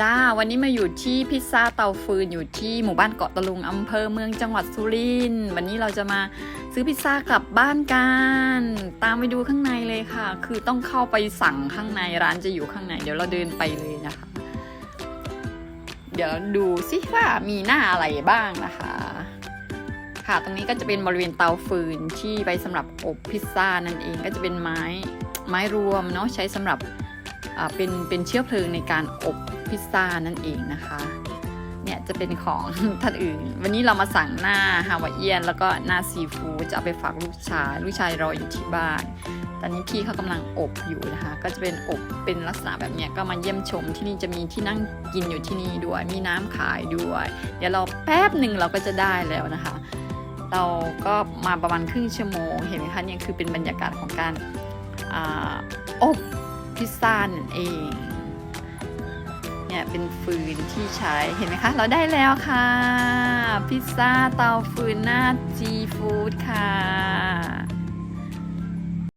จ้า วันนี้มาอยู่ที่พิซซ่าเตาฟืนอยู่ที่หมู่บ้านเกาะตะลุงอำเภอเมืองจังหวัดสุรินทร์วันนี้เราจะมาซื้อพิซซ่ากลับบ้านกัน ตามไปดูข้างในเลยค่ะ คือต้องเข้าไปสั่งข้างในร้านจะอยู่ข้างในเดี๋ยวเราเดินไปเลยนะคะ เดี๋ยวดูสิว่ามีหน้าอะไรบ้างนะคะ ค่ะตรงนี้ก็จะเป็นบริเวณเตาฟืนที่ไว้สำหรับอบพิซซ่านั่นเองก็จะเป็นไม้ไม้รวมเนาะใช้สำหรับ เป็นเป็นเชื้อเพลิงในการอบพิซซ่านั่นเองนะคะเนี่ยจะเป็นของท่านอื่น วันนี้เรามาสั่งหน้าฮาวายเอียน แล้วก็หน้าซีฟูจะเอาไปฝากลูกชาย ลูกชายรออยู่ที่บ้าน ตอนนี้พี่เขากำลังอบอยู่นะคะ ก็จะเป็นอบเป็นลักษณะแบบเนี้ยก็มาเยี่ยมชมที่นี่จะมีที่นั่งกินอยู่ที่นี่ด้วย มีน้ำขายด้วย เดี๋ยวเราแป๊บหนึ่งเราก็จะได้แล้วนะคะ เราก็มาประมาณครึ่งชั่วโมง เห็นไหมคะเนี่ยคือเป็นบรรยากาศของการอาอบ พิซซ่านั่นเอง เนี่ยเป็นฟืนที่ใช้เห็นไหมคะ เราได้แล้วค่ะ พิซซ่าเตาฟืนหน้าจีฟู้ดค่ะ